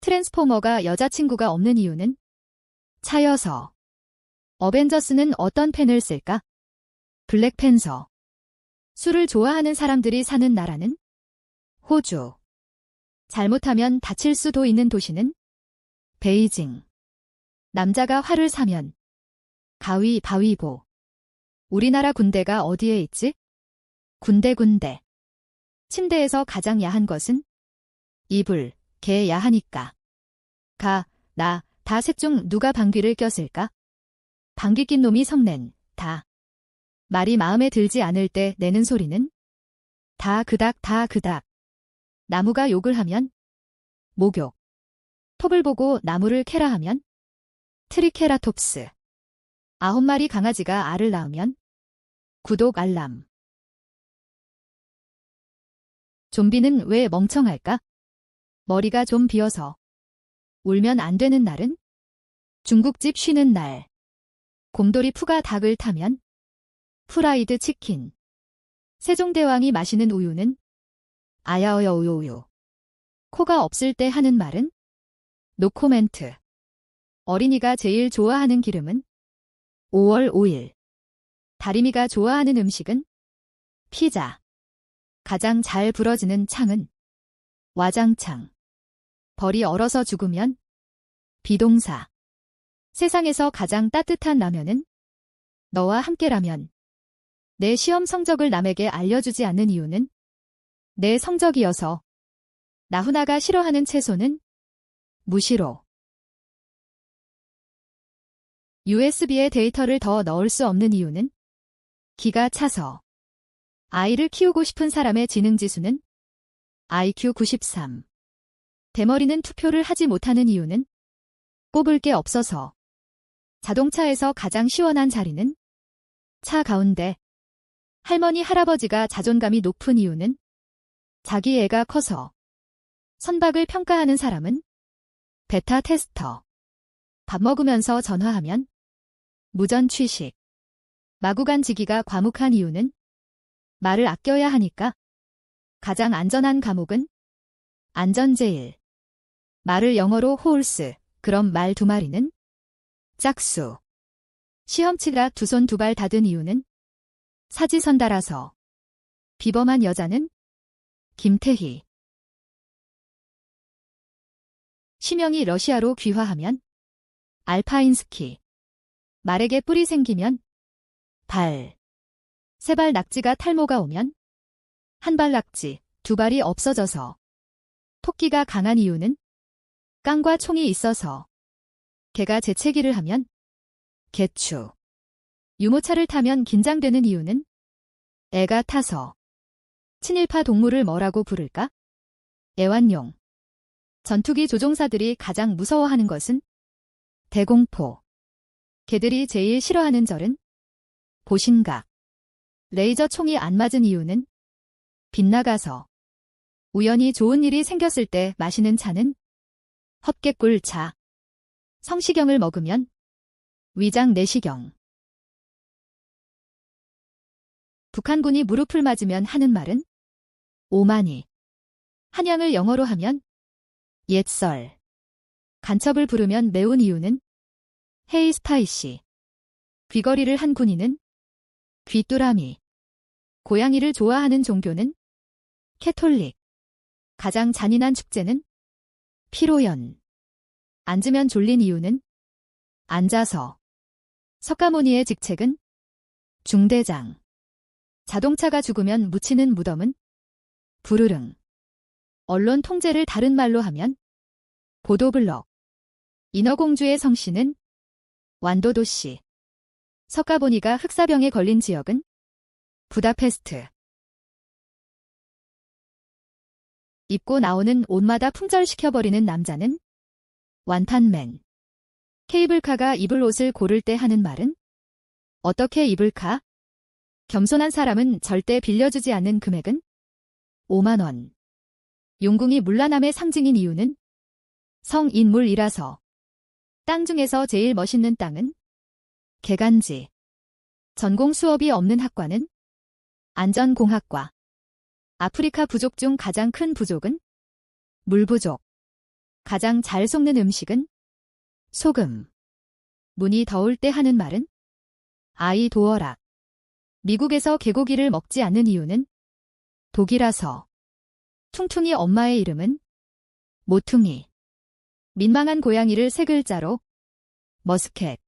트랜스포머가 여자친구가 없는 이유는 차여서. 어벤져스는 어떤 펜을 쓸까? 블랙팬서. 술을 좋아하는 사람들이 사는 나라는 호주. 잘못하면 다칠 수도 있는 도시는 베이징. 남자가 활을 사면 가위 바위보. 우리나라 군대가 어디에 있지? 군데군데. 침대에서 가장 야한 것은 이불, 개 야 하니까. 가, 나, 다 셋 중 누가 방귀를 꼈을까? 방귀 낀 놈이 성낸, 다. 말이 마음에 들지 않을 때 내는 소리는 다 그닥 다 그닥. 나무가 욕을 하면 목욕. 톱을 보고 나무를 캐라 하면 트리케라톱스. 아홉 마리 강아지가 알을 낳으면 구독 알람. 좀비는 왜 멍청할까? 머리가 좀 비어서. 울면 안 되는 날은? 중국집 쉬는 날. 곰돌이 푸가 닭을 타면? 프라이드 치킨. 세종대왕이 마시는 우유는? 아야어여 우유우유. 코가 없을 때 하는 말은? 노코멘트. 어린이가 제일 좋아하는 기름은? 5월 5일. 다리미가 좋아하는 음식은? 피자. 가장 잘 부러지는 창은? 와장창. 벌이 얼어서 죽으면? 비동사. 세상에서 가장 따뜻한 라면은? 너와 함께라면. 내 시험 성적을 남에게 알려주지 않는 이유는? 내 성적이어서. 나훈아가 싫어하는 채소는? 무시로. USB에 데이터를 더 넣을 수 없는 이유는? 기가 차서. 아이를 키우고 싶은 사람의 지능지수는? IQ 93. 대머리는 투표를 하지 못하는 이유는? 꼽을 게 없어서. 자동차에서 가장 시원한 자리는? 차 가운데. 할머니 할아버지가 자존감이 높은 이유는? 자기 애가 커서. 선박을 평가하는 사람은? 베타 테스터. 밥 먹으면서 전화하면? 무전 취식. 마구간 지기가 과묵한 이유는? 말을 아껴야 하니까. 가장 안전한 감옥은? 안전제일. 말을 영어로 호울스, 그럼 말 두 마리는? 짝수. 시험치가 두 손 두 발 닫은 이유는? 사지선 달아서. 비범한 여자는? 김태희. 시명이 러시아로 귀화하면? 알파인스키. 말에게 뿔이 생기면? 발. 세 발 낙지가 탈모가 오면? 한 발 낙지, 두 발이 없어져서. 토끼가 강한 이유는? 깡과 총이 있어서. 개가 재채기를 하면? 개추. 유모차를 타면 긴장되는 이유는? 애가 타서. 친일파 동물을 뭐라고 부를까? 애완용. 전투기 조종사들이 가장 무서워하는 것은? 대공포. 개들이 제일 싫어하는 절은? 보신각. 레이저 총이 안 맞은 이유는? 빗나가서. 우연히 좋은 일이 생겼을 때 마시는 차는? 헛개꿀차. 성시경을 먹으면? 위장 내시경. 북한군이 무릎을 맞으면 하는 말은? 오마니. 한양을 영어로 하면? 옛설. 간첩을 부르면 매운 이유는? 헤이 스파이시. 귀걸이를 한 군인은? 귀뚜라미. 고양이를 좋아하는 종교는? 캐톨릭. 가장 잔인한 축제는? 피로연. 앉으면 졸린 이유는? 앉아서. 석가모니의 직책은? 중대장. 자동차가 죽으면 묻히는 무덤은? 부르릉. 언론 통제를 다른 말로 하면? 보도블럭. 인어공주의 성씨는? 완도도시. 석가보니가 흑사병에 걸린 지역은? 부다페스트. 입고 나오는 옷마다 품절시켜버리는 남자는? 완판맨. 케이블카가 입을 옷을 고를 때 하는 말은? 어떻게 입을까? 겸손한 사람은 절대 빌려주지 않는 금액은? 5만원. 용궁이 물라남의 상징인 이유는? 성인물이라서. 땅 중에서 제일 멋있는 땅은? 개간지. 전공 수업이 없는 학과는? 안전공학과. 아프리카 부족 중 가장 큰 부족은? 물 부족. 가장 잘 속는 음식은 소금. 문이 더울 때 하는 말은 아이 도어락. 미국에서 개고기를 먹지 않는 이유는 독이라서. 퉁퉁이 엄마의 이름은 모퉁이. 민망한 고양이를 세 글자로 머스켓.